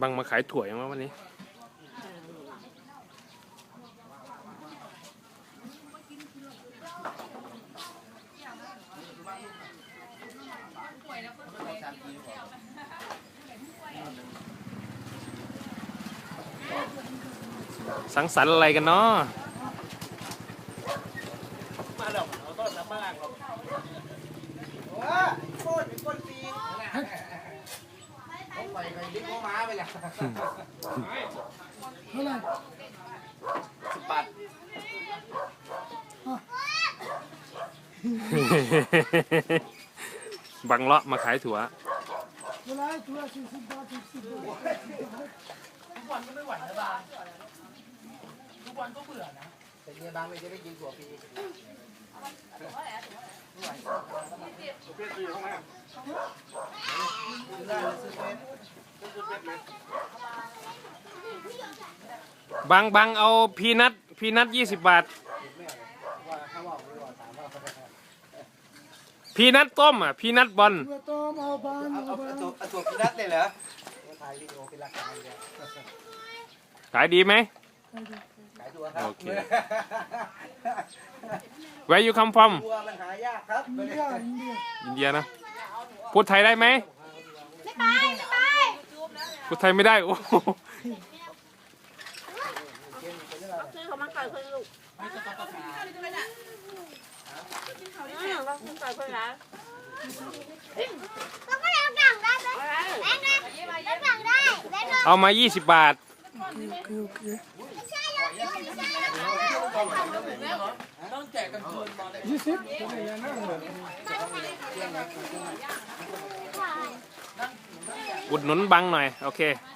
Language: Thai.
บังมาขายถั่วยังวะวันนี้ สังสรรค์อะไรกันเนาะมาหรอกเอาต้นน้ำมาล้างหรอกว้าโคตรเป็นคนปี ต้องไปไปดิ้งหัวม้าไปเลยสิบบาทบังเลาะมาขายถั่วทุกวันก็ไม่ไหวนะบางทุกวันก็เบื่อนะแต่เนี่ยบางไม่จะได้กินถั่วปีได้ซื้อเป็น บังบังเอาพีนัทพีนัทยี่สิบบาทว่าเขาบอกไม่ว่าถามว่าเขาจะพีนัทต้มอะ พีนัทบอลเอาเอาเอาตัวเอาตัวกินัดเลยเหรอถ่ายวิดีโอเป็นหลักฐานเลยขายดีไหมขายตัวครับโอเค Where you come from ตัวมันหายากครับอินเดียนะ พูดไทยได้ไหมไม่ไปไม่ไปพูดไทยไม่ได้ โอ้ โหซื้อของมันไก่คนลูกอืมเราซื้อไก่คนละเราก็ยังสั่งได้ไหมได้นะยังสั่งได้ได้นะเอามายี่สิบบาทอุดหนุนบังหน่อย โอเคไ